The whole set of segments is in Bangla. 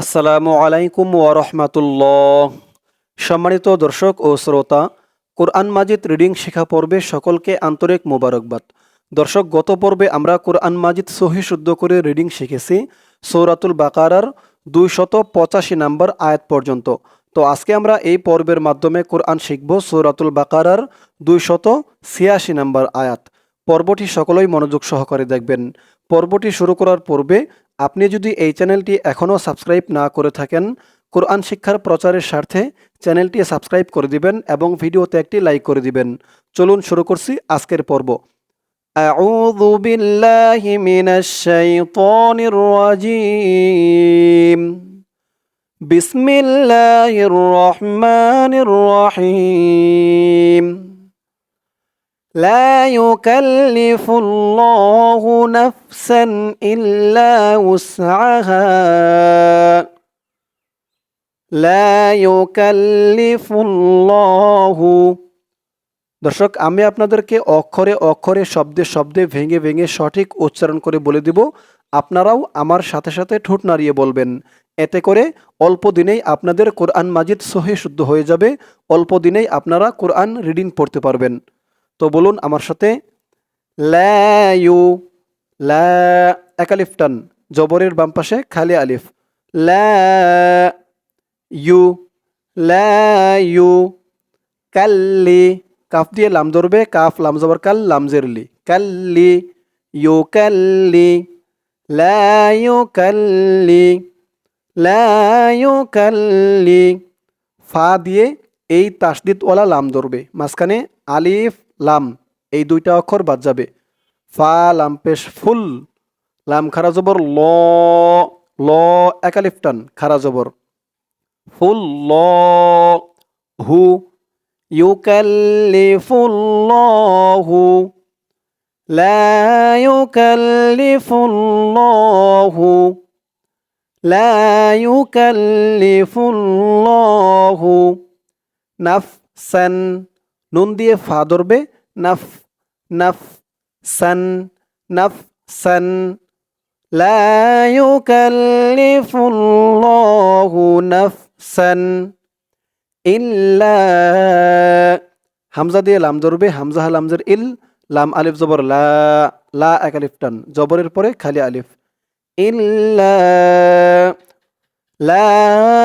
আসসালামু আলাইকুম ওরহমাতুল্লাহ সম্মানিত দর্শক ও শ্রোতা, কোরআন মাজিদ রিডিং শেখা পর্বে সকলকে আন্তরিক মোবারকবাদ। দর্শক, গত পর্বে আমরা কোরআন মাজিদ সহি শুদ্ধ করে রিডিং শিখেছি, সৌরাতুল বাকারার দুইশত পঁচাশি নম্বর আয়াত পর্যন্ত। তো আজকে আমরা এই পর্বের মাধ্যমে কোরআন শিখব সৌরাতুল বাকারার দুইশত ছিয়াশি নম্বর আয়াত। পর্বটি সকলেই মনোযোগ সহকারে দেখবেন। পর্বটি শুরু করার পূর্বে আপনি যদি এই চ্যানেলটি এখনও সাবস্ক্রাইব না করে থাকেন কোরআন শিক্ষার প্রচারের স্বার্থে চ্যানেলটি সাবস্ক্রাইব করে দিবেন এবং ভিডিওতে একটি লাইক করে দিবেন চলুন শুরু করছি আজকের পর্ব أعوذ بالله من الشيطان الرجيم بسم الله الرحمن الرحيم لا يكلف الله نفسا إلا وسعها لا يكلف الله দর্শক আমি আপনাদেরকে অক্ষরে অক্ষরে শব্দে শব্দে ভেঙে ভেঙে সঠিক উচ্চারণ করে বলে দিব আপনারাও আমার সাথে সাথে ঠোঁট নাড়িয়ে বলবেন এতে করে অল্প দিনেই আপনাদের কোরআন মাজিদ সহি শুদ্ধ হয়ে যাবে অল্প দিনেই আপনারা কোরআন রিডিং পড়তে পারবেন তো বলুন আমার সাথে ল্যায়ু ল্যা একালিফ টান, জবরের বাম পাশে খালি আলিফ ল্যা ইউ ল্যায়ু কাল্লি, কাফ দিয়ে লাম ধরবে, কাফ, লাম জবর, কাল লামজেরলি কাল্লি, ইউ, কাল্লি ল্যায়ু কাল্লি ল্যায়ু কাল্লি, ফা দিয়ে এই তাসদিদওয়ালা লাম ধরবে, মাঝখানে আলিফ লাম, এই দুইটা অক্ষর বাদ যাবে। ফা, লাম, পেশ, ফুল। লাম, খারা জবর, ল ল একালিফ টান, খারা জবর। ফুল, ল, হু। ইউকাল্লিফুল্লাহু। লা ইউকাল্লিফুল্লাহু। লা ইউকাল্লিফুল্লাহু। নাফসান। নুন দিয়ে ফা ধরবে। নাফ নাফ, সান নাফ, সান। লা ইউকাল্লিফুল্লাহু নাফসান ইল্লা। হামজা দিয়ে লাম ধরবে। হামজা হা লামজের ইল, লাম আলিফ জবর লা লা এক আলিফ টান। জবরের পরে খালি আলিফ। ইল্লা।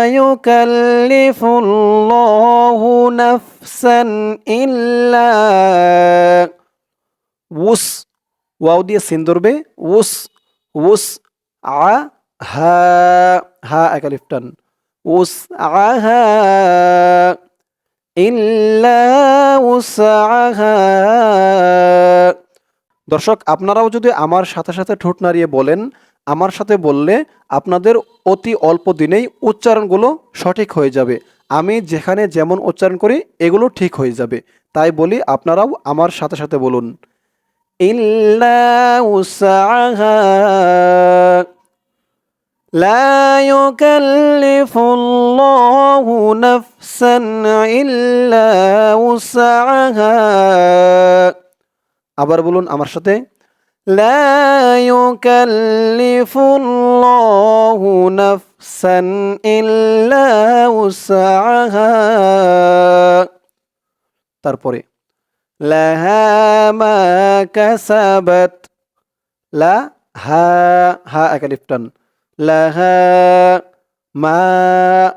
لا يكلف الله نفسا إلا উস ওয়াও দিয়ে সিন ধরবে উস উস আ হা হা একালিফ টান উস আহা ইল্লা উসআহা দর্শক আপনারাও যদি আমার সাথে সাথে ঠোঁট নাড়িয়ে বলেন আমার সাথে বললে আপনাদের অতি অল্প দিনেই উচ্চারণগুলো সঠিক হয়ে যাবে আমি যেখানে যেমন উচ্চারণ করি এগুলো ঠিক হয়ে যাবে তাই বলি আপনারাও আমার সাথে সাথে বলুন ইল্লা উসআহা لا يكلف الله نفسا إلا وسعها আবার বলুন আমার সাথে لا يكلف الله نفسا إلا وسعها তারপরে لها ما كسبت لا হা হা একালিফ টান লাহা মা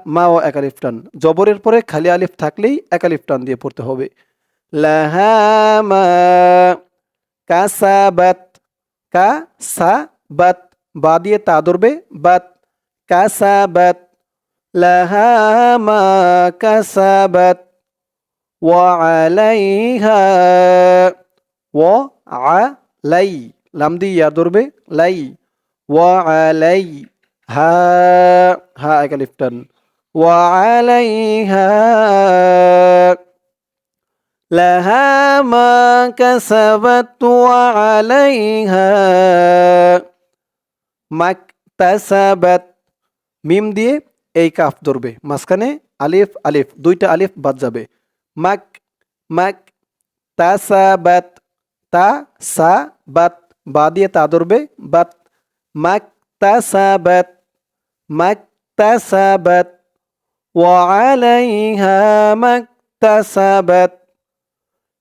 মা ও একালিফ টান জবরের পরে খালি আলিফ থাকলেই একালিফ টান দিয়ে পড়তে হবে লাহা মা কাসাবাত কা সা বাত বা দিয়ে তা ধরবে বাত কাসাবাত লাহা মা কাসাবাত ওয়ালাইহা ও আ লাই লাম দিয়ে ইয়া ধরবে লাই ওয়ালাই হা হা একালিফ টান وعليها لها ما كسبت وعليها ما اكتسبت মিম দিয়ে এই কাফ ধরবে মাঝখানে আলিফ আলিফ দুইটা আলিফ বাদ যাবে মাক মাক তাসাবাত তা সা বাত বা দিয়ে তা ধরবে বাত মাক তাসাবাত মাক اكتسبت وعليها ما اكتسبت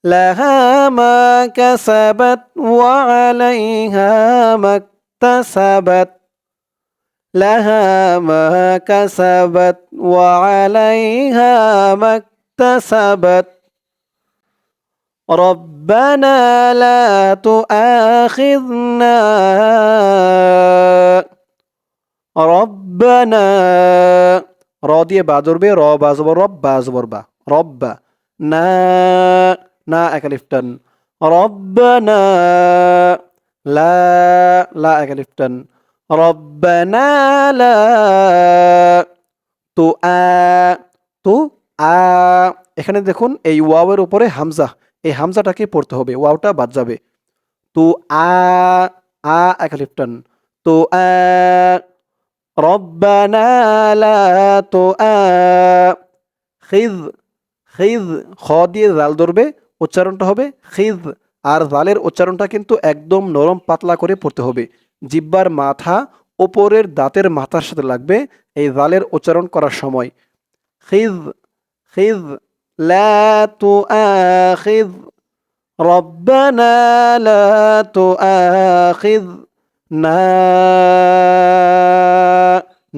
لها ما كسبت وعليها ما اكتسبت. لها ما كسبت وعليها ما اكتسبت. ربنا لا تؤاخذنا ربنا. راضية بعد ربي رب بعد رب بعد رب ربنا. না না একালিফটান রব্বানা লা লা একালিফটান রব্বানা লা তো আ তো আ এখানে দেখুন এই ওয়াওয়ের উপরে হামজা এই হামজাটাকে পড়তে হবে ওয়াওটা বাদ যাবে তো আ আ একালিফটান তো আ ربنا لا تؤاخذ খিজ খ দিয়ে জাল ধরবে উচ্চারণটা হবে খিজ আর জালের উচ্চারণটা কিন্তু একদম নরম পাতলা করে পড়তে হবে। জিব্বার মাথা ওপরের দাঁতের মাথার সাথে লাগবে এই জালের উচ্চারণ করার সময়। খিজ খিজ লা তুআখিজ রব্বানা লা তুআখিজ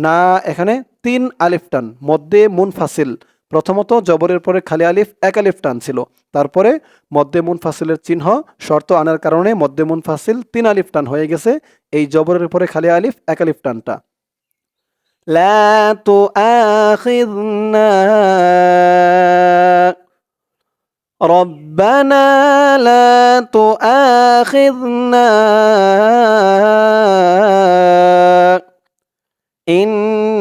না, এখানে তিন আলিফ টান, মধ্যে মুনফাসিল। প্রথমত জবরের পরে খালি আলিফ এক আলিফ টান ছিল তারপরে মধ্যে মুনফাসিলের চিহ্ন শর্ত আনার কারণে মধ্যে মুনফাসিল তিন আলিফ টান হয়ে গেছে এই জবরের পরে খালি আলিফ এক আলিফ টানটা লা তুআখিযনা ربنا لا تؤاخذنا ইন্না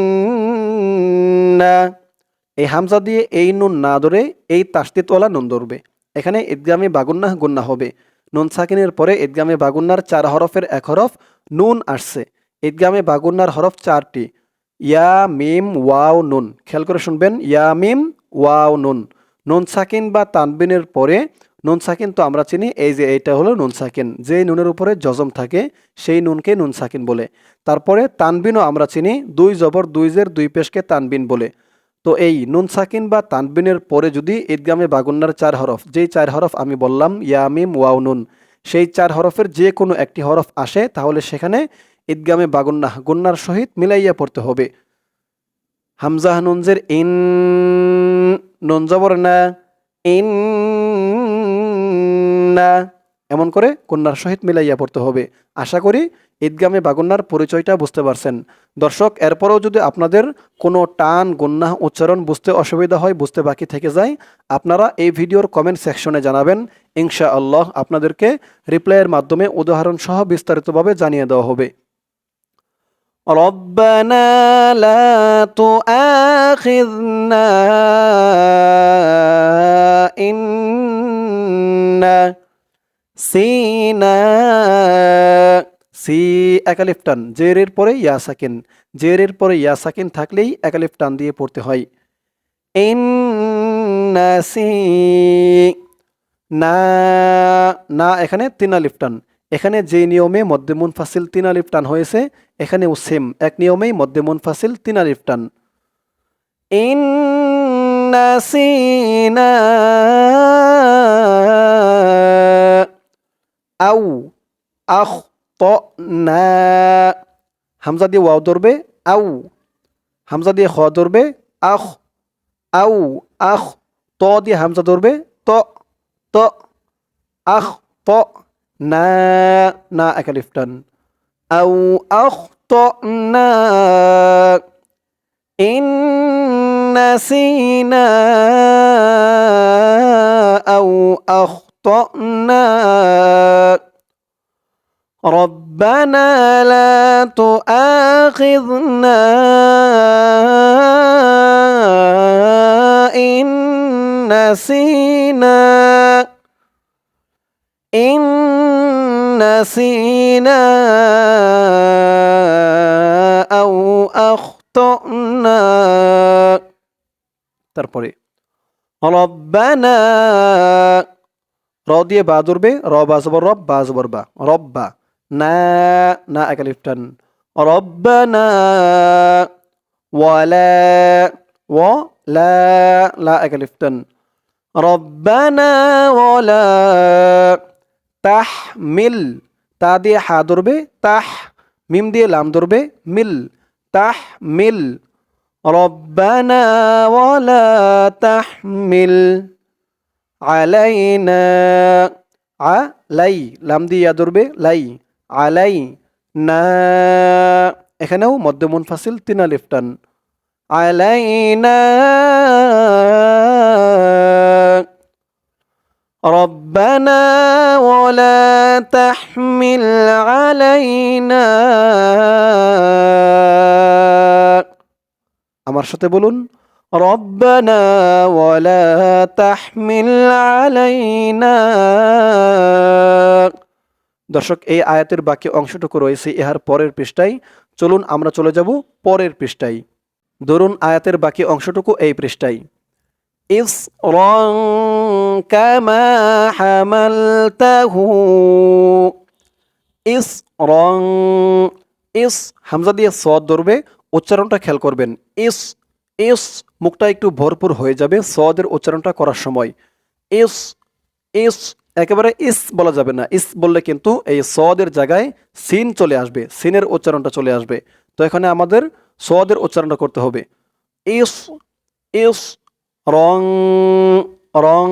এই হামজা দিয়ে এই নুন না ধরে এই তাস্তিতওয়ালা নুন ধরবে। এখানে ঈদগামে বাগুন্না গুন্না হবে। নুন সাকিনের পরে ঈদগামে বাগুন্নার চার হরফের এক হরফ নুন আসছে। ঈদগামে বাগুন্নার হরফ চারটি। ইয়া, মিম, ওয়াও, নুন। খেয়াল করে শুনবেন, ইয়া, মিম, ওয়াও, নুন। নুন সাকিন বা তানবিনের পরে, নুন সাকিন তো আমরা চিনি, এই যে এইটা হলো নুন সাকিন। যে নুনের উপরে জজম থাকে, সেই নুনকে নুন সাকিন বলে। তারপরে তানবিনও আমরা চিনি, দুই জবর, দুই জের, দুই পেশকে তানবিন বলে। তো এই নুন সাকিন বা তানবিনের পরে যদি ঈদগামে বাগুন্নার চার হরফ, যেই চার হরফ আমি বললাম ইয়ামিম ওয়াও, নুন, সেই চার হরফের যে কোনো একটি হরফ আসে, তাহলে সেখানে ঈদগামে বাগুন্না, গুন্নার সহিত মিলাইয়া পড়তে হবে। হামজা নুনজের ইন, নুন জবর না, ইন না। এমন করে কন্যার সহিত মিলাইয়া পড়তে হবে আশা করি ঈদগামে বাগুন্নার পরিচয়টা বুঝতে পারছেন দর্শক এরপরেও যদি আপনাদের কোনো টান গন্যা উচ্চারণ বুঝতে অসুবিধা হয় বুঝতে বাকি থেকে যায় আপনারা এই ভিডিওর কমেন্ট সেকশনে জানাবেন ইনশা আল্লাহ আপনাদেরকে রিপ্লাইয়ের মাধ্যমে উদাহরণ সহ বিস্তারিতভাবে জানিয়ে দেওয়া হবে ربنا لا تؤاخذنا إن সিনা, সি একালিফ টান জেরের পরে ইয়া সাকিন জেরের পরে ইয়া সাকিন থাকলেই একালিফ টান দিয়ে পড়তে হয়। ইন্নাসি না না, এখানে তিন আলিফ টান। এখানে যে নিয়মে মধ্যে মুনফাসিল তিন আলিফ টান হয়েছে, এখানেও সেম, এক নিয়মেই মধ্যে মুনফাসিল তিন আলিফ টান। ইন্নাসিনা আউ আখ ত না হামজা দিয়ে ওয়াও ধরবে আউ হামজা দিয়ে খ ধরবে আখ আউ আখ ত দিয়ে হামজা ধরবে ত ত আখ ত না না একালিফটান আউ আখ ত না ইন نسينا أو أخطأنا أخطأنا ربنا لا تؤاخذنا إن نسينا. إن نسينا أو أخطأنا. ربنا র দিয়ে বা ধরবে, র বা জবর রব, বা জবর বা। রব্বা, না না একালিফটান রব্বানা ওয়ালা ও, লা লা, এক আলিফ টান। রব্বানা ওয়ালা তাহমিল, তা দিয়ে হা ধরবে, তাহ, মিম দিয়ে লাম ধরবে, মিল তাহ মিল রব্বানা ওয়ালা তাহমিল। আলাইনা আ লাই লাম দিয়ে ইয়া ধরবে লাই আলাই না এখানেও মধ্যমন ফাসিল তিন আলিফ টান আলাইনা ربنا ولا تحمل علينا আমার সাথে বলুন ربنا ولا تحمل علينا দর্শক এই আয়াতের বাকি অংশটুকু রয়েছে ইহার পরের পৃষ্ঠায় চলুন আমরা চলে যাব পরের পৃষ্ঠায় ধরুন আয়াতের বাকি অংশটুকু এই পৃষ্ঠায় إصرا كما حملته إصرا ইস হামজা দিয়ে সদ ধরবে উচ্চারণটা খেয়াল করবেন ইস ইস মুখটা একটু ভরপুর হয়ে যাবে সদের উচ্চারণটা করার সময়। এস ইস একেবারে ইস বলা যাবে না। ইস বললে কিন্তু এই সদের জায়গায় সিন চলে আসবে, সিনের উচ্চারণটা চলে আসবে। তো এখানে আমাদের সদের উচ্চারণটা করতে হবে। ইস ইস রং রং,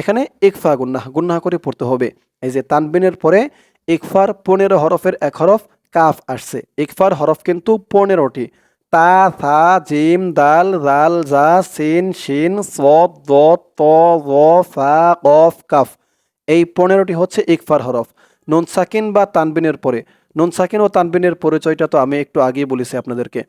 এখানে ইকফা গুন্নাহ গুন্না করে পড়তে হবে। এই যে তানবিনের পরে ইকফার পনেরো হরফের এক হরফ কাফ আসছে। ইকফার হরফ কিন্তু পনেরোটি। তা, থা, জিম, দাল জাল জা, সিন, শিন সদ ত কফ, কাফ। এই পনেরোটি হচ্ছে ইকফার হরফ। নুন, সাকিন বা তানবিনের পরে। নুন, সাকিন ও তানবিনের পরিচয়টা তো আমি একটু আগেই বলেছি আপনাদেরকে।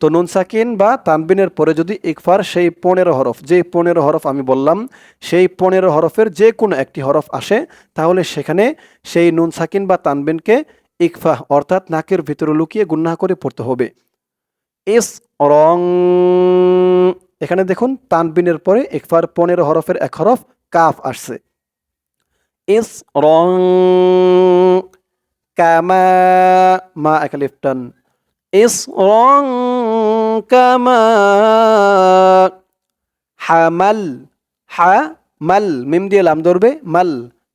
তো নুন, সাকিন বা তানবিনের পরে যদি ইকফার, সেই পনেরো হরফ যে পনেরো হরফ আমি বললাম, সেই পনেরো হরফের যে কোনো একটি হরফ আসে, তাহলে সেখানে সেই নুন, সাকিন বা তানবিনকে ইকফা অর্থাৎ নাকের ভিতরে লুকিয়ে গুন্না করে পড়তে হবে। ইস রং এখানে দেখুন, তানবিনের পরে ইকফার পনেরো হরফের এক হরফ কাফ আসছে। এস রং কামা মা একালিফটান ইস রং কামা হামাল। হা, মাল, মিম দিয়ে লাম ধরবে, মাল,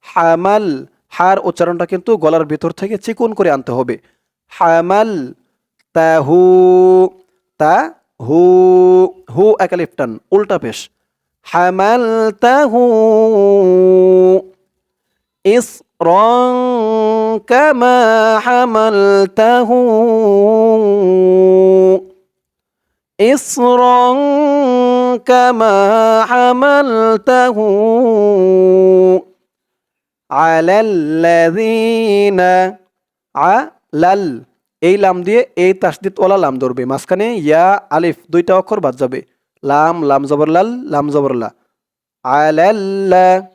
হামাল। হার উচ্চারণটা কিন্তু গলার ভিতর থেকে চিকুন করে আনতে হবে। হামাল তাহু তা হু হু একালিফটান উল্টা পেশ হামাল তাহু إصرا كما حملته إصرا كما حملته على الذين علل এই লাম দিয়ে এই তাসদিদ ওলা লাম ধরবে। মাঝখানে ইয়া আলিফ দুইটা অক্ষর বাদ যাবে। লাম লাম জবর লাল, লাম জবর লা। আলাল্লা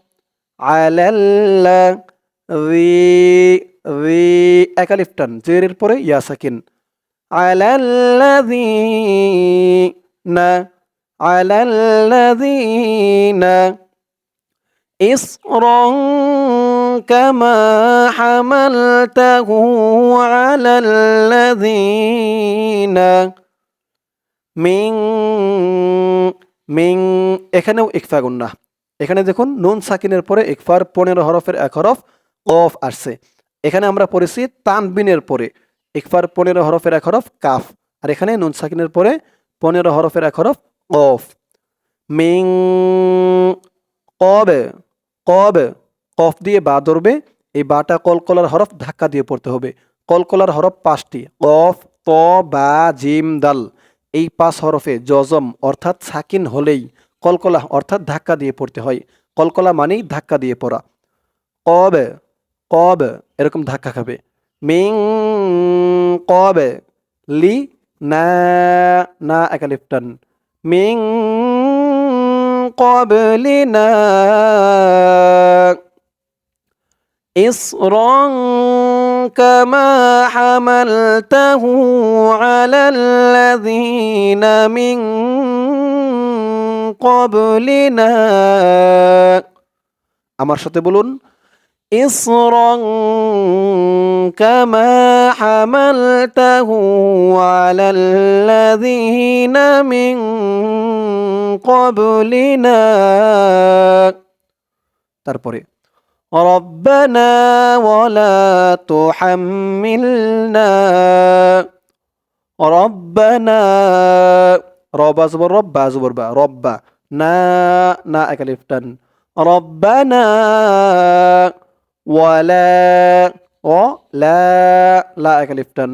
আলাল্লা, রি রি, এক আলিফ টান। জেরের পরে ইয়া সাকিন। আলাল্লাযীনা আলাল্লাযীনা। إصرا كما حملته على الذين মিং মিং এখানেও ইকফা গুন্না এখানে দেখুন নুন সাকিনের পরে ইকফার পনেরো হরফের এক হরফ অফ আসছে এখানে আমরা পড়েছি তানবিনের পরে ইকফার পনেরো হরফের এক হরফ কাফ আর এখানে নুন সাকিনের পরে পনেরো হরফের এক হরফ অফ মিং কবে কবে? কফ দিয়ে বা ধরবে, এই বাটা কলকলার হরফ ধাক্কা দিয়ে পড়তে হবে। কলকলার হরফ পাঁচটি, কফ, ত, বা, জিম, দাল। এই পাঁচ হরফে জজম অর্থাৎ সাকিন হলেই কলকলা অর্থাৎ ধাক্কা দিয়ে পড়তে হয়। কলকলা মানেই ধাক্কা দিয়ে পড়া। কব? কব? এরকম ধাক্কা খাবে। মিং, কবে? লি, না না একালিফটান মিং قبلنا إصرا كما حملته على الذين من قبلنا আমার সাথে বলুন إصرا كما حملته على الذين من قبلنا তারপরে ربنا ولا تحملنا ربنا রবা জবর রব্বা জবর বা রব্বা না না একালিফটান রব্বানা লা লা একালিফটান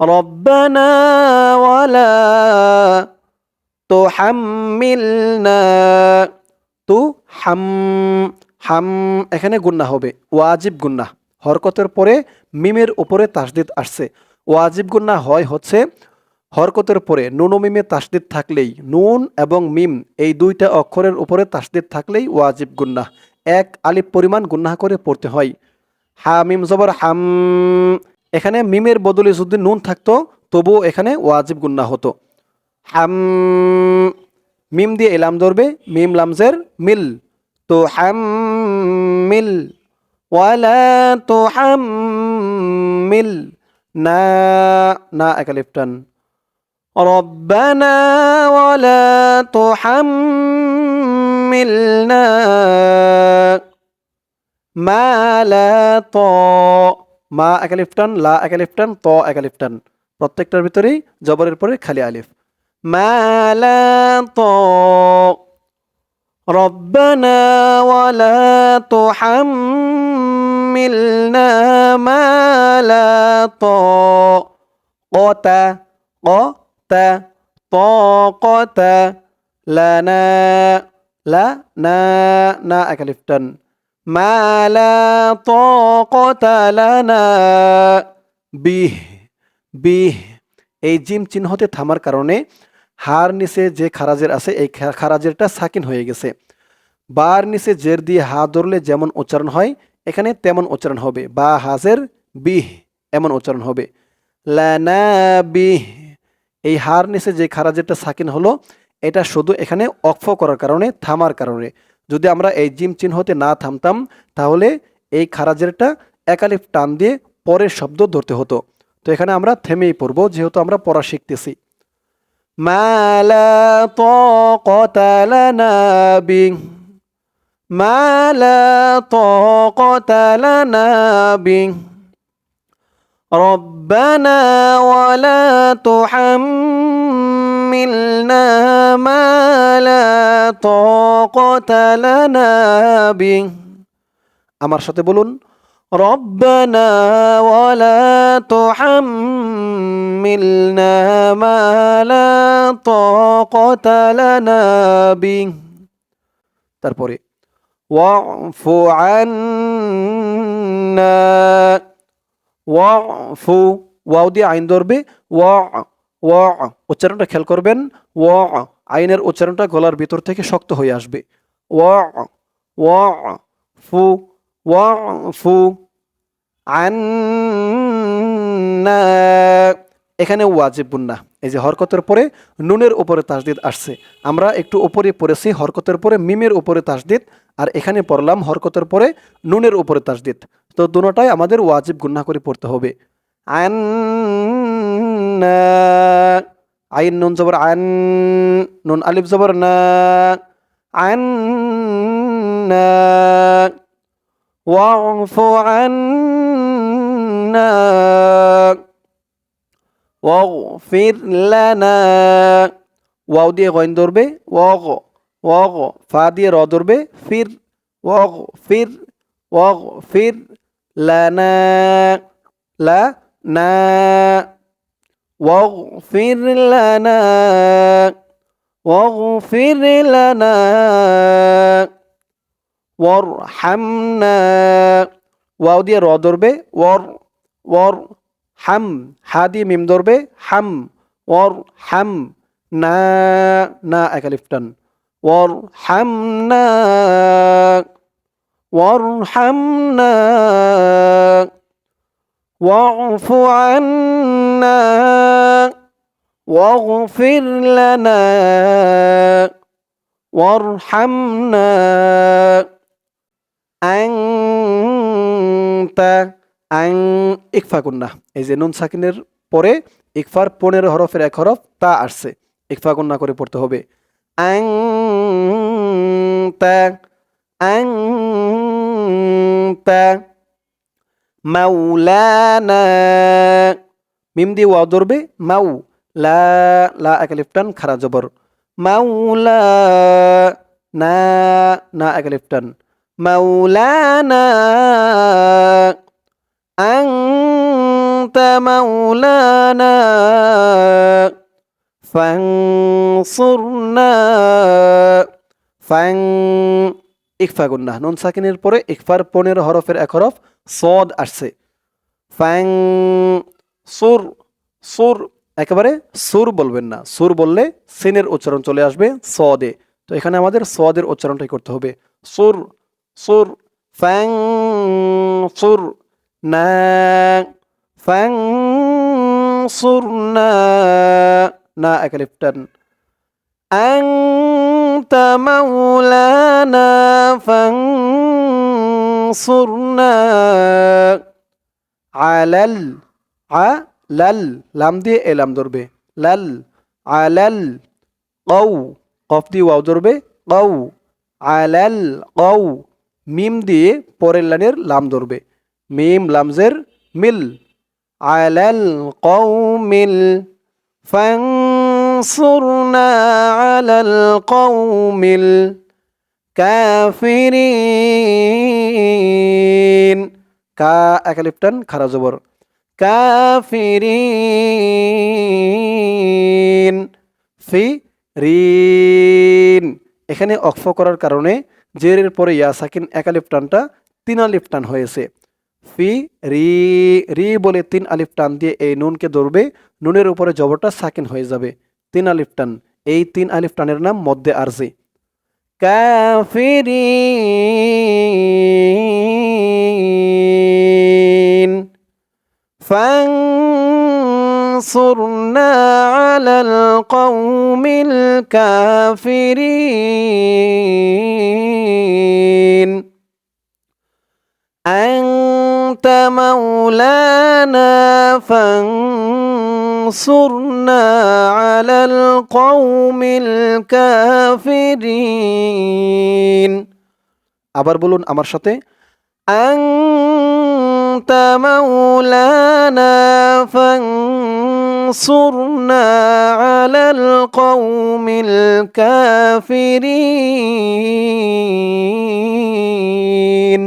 রব্বানা ওয়ালা তুহাম্মিলনা তু হাম হাম এখানে গুন্না হবে। ওয়াজিব গুন্না। হরকতের পরে মিমের উপরে তাসদিদ আসছে। ওয়াজিব গুন্না হয় হচ্ছে হরকতের পরে। নুন মিমে তাসদিদ থাকলেই নুন এবং মিম এই দুইটা অক্ষরের উপরে তাসদিদ থাকলেই ওয়াজিব গুন্না। এক আলিফ পরিমাণ গুন্না করে পড়তে হয় হা মিম জবর হাম এখানে মিমের বদলে যদি নুন থাকতো তবুও এখানে ওয়াজিব গুন্না হতো হাম মিম দিয়ে এলাম ধরবে মিম লামজের মিল তো হাম মিল ওয়ালা তো হাম মিল না না একালিফটান ربنا ولا تحملنا ما لا ط মা একালিফটান লা একালিফটান ত একালিফটান প্রত্যেকটার ভিতরেই জবরের পরে খালি আলিফ মা লা ত ربنا ولا تحملنا ما لا طاقة তা طاقة لنا লা না না একালিফ টান মা লা তাকাতা লানা বিহ বিহ। এই জিম চিহ্নতে থামার কারণে হার নিচে যে খারাজের আছে, এই খারাজেরটা সাকিন হয়ে গেছে। বার নিচে জের দিয়ে হা ধরলে যেমন উচ্চারণ হয়, এখানে তেমন উচ্চারণ হবে। বা হাজের বিহ, এমন উচ্চারণ হবে। লানা বিহ। এই হার নিচে যে খারাজেরটা সাকিন হলো এটা শুধু এখানে অক্ষ করার কারণে, থামার কারণে। যদি আমরা এই জিম চিহ্নতে না থামতাম, তাহলে এই খারাজেরটা একালে টান দিয়ে পরের শব্দ ধরতে হতো। তো এখানে আমরা থেমেই পড়ব, যেহেতু আমরা পড়া শিখতেছি। মালা তলানা বিং মালা তলানা বিং। ربنا ولا تحملنا ما لا طاقة لنا به আমার সাথে বলুন ربنا ولا تحملنا ما لا طاقة لنا به তারপরে واعف عنا ওয়াফু, ওয়াও দিয়ে আইন ধরবে ওয়া ওয়া উচ্চারণটা খেয়াল করবেন ওয়া আইনের উচ্চারণটা গলার ভিতর থেকে শক্ত হয়ে আসবে। ওয়া ওয়া ফু ওয়া ফু আন্না, এখানে ওয়াজিব বুন্না। এই যে হরকতের পরে নুনের উপরে তাসদিদ আসছে। আমরা একটু উপরে পড়েছি, হরকতের পরে মিমের উপরে তাসদিদ, আর এখানে পড়লাম হরকতের পরে নুনের উপরে তাসদিদ। তো দুটোটাই আমাদের ওয়াজিব গুন্না করে পড়তে হবে আন আইন নুন জবর আন নুন আলিফ জবর না আন واعف عنا واغفر لنا ওয়াও দিয়ে গইন ধরবে ওয়াগ ওয়াগ ফা দিয়ে র ধরবে ফির ওয়াগ ফির ওয়াগ ফির লানা লা না واغفر لنا واغفر لنا ওয়ারহামনা ওয়াও দিয়ে র ধরবে ওয়ার ওয়ার হাম হা দিয়ে মিম ধরবে হাম ওয়ার হাম না না একালিফটান ওয়ার হাম না وارحمنا واعف عنا واغفر لنا وارحمنا তা আং ইকফা গুন্না এই যে নুন সাকিনের পরে ইকফার পনেরো হরফের এক হরফ তা আসছে ইকফা গুন্না করে পড়তে হবে আং তা আং তা মাউলানা মিম দিয়ে ওয়াও ধরবে মাউ লা লা একালিফটান খারা জবর মাউলা না না একালিফটান মাউলানা أنت مولانا فانصرنا ফাং ইকফা গুন্না নুন সাকিনের পরে ইকফার পনেরো হরফের এক হরফ, সদ আসছে। ফ্যাং সুর সুর, একেবারে সুর বলবেন না। সুর বললে সিনের উচ্চারণ চলে আসবে সদে। তো এখানে আমাদের সদের উচ্চারণটাই করতে হবে। সুর সুর ফ্যাং সুর, না ফ্যাং সুর, না না একালিপটান أنت مولانا فانصرنا আলাল আলাল লাম দিয়ে এলাম ধরবে লাল আলাল কৌ কফ দিয়ে ওয়াও ধরবে কৌ আলাল কৌ মিম দিয়ে পরের লাইনের লাম ধরবে মিম লামজের মিল আলাল কৌ মিল فانصرنا على القوم الكافرين কা একালিপটান খারা জবর কাফিরিন ফি রিন এখানে অক্ফ করার কারণে জেরের পরে ইয়া সাকিন একালিফ টানটা তিন আলিফ টান হয়েছে ফি রি রি বলে তিন আলিফ টান দিয়ে এই নুনকে ধরবে নুনের উপরে জবরটা সাকিন হয়ে যাবে তিন আলিফ টান এই তিন আলিফ টানের নাম মধ্যে আরজি কাফিরিন فانصرنا على القوم الكافرين أنت مولانا فانصرنا على القوم الكافرين আবার বলুন আমার সাথে أنت مولانا فانصرنا على القوم الكافرين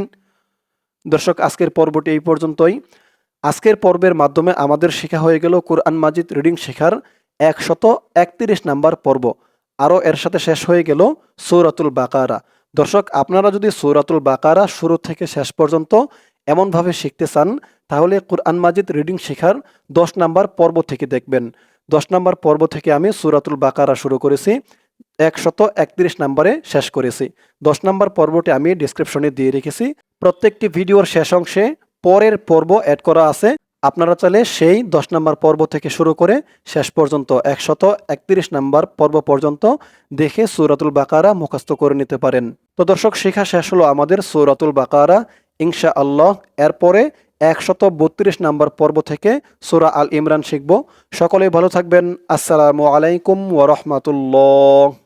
দর্শক আজকের পর্বটি এই পর্যন্তই আজকের পর্বের মাধ্যমে আমাদের শেখা হয়ে গেল কোরআন মাজিদ রিডিং শেখার একশত একত্রিশ নাম্বার পর্ব। আরও এর সাথে শেষ হয়ে গেল সৌরাতুল বাকারা। দর্শক, আপনারা যদি সৌরাতুল বাকারা শুরু থেকে শেষ পর্যন্ত এমনভাবে শিখতে চান, তাহলে কোরআন মাজিদ রিডিং শেখার দশ নাম্বার পর্ব থেকে দেখবেন। দশ নাম্বার পর্ব থেকে আমি সৌরাতুল বাকারা শুরু করেছি, একশত একত্রিশ নাম্বারে শেষ করেছি। দশ নাম্বার পর্বটি আমি ডিসক্রিপশনে দিয়ে রেখেছি। প্রত্যেকটি ভিডিওর শেষ অংশে পরের পর্ব অ্যাড করা আছে। আপনারা চাইলে সেই দশ নম্বর পর্ব থেকে শুরু করে শেষ পর্যন্ত একশত একত্রিশ নম্বর পর্ব পর্যন্ত দেখে সৌরাতুল বাকারা মুখস্থ করে নিতে পারেন। তো দর্শক, শেখা শেষ হলো আমাদের সৌরাতুল বাকারা। ইনশা আল্লাহ এরপরে একশত বত্রিশ নম্বর পর্ব থেকে সুরা আল ইমরান শিখব। সকলেই ভালো থাকবেন। আসসালামু আলাইকুম ওরহমতুল্লাহ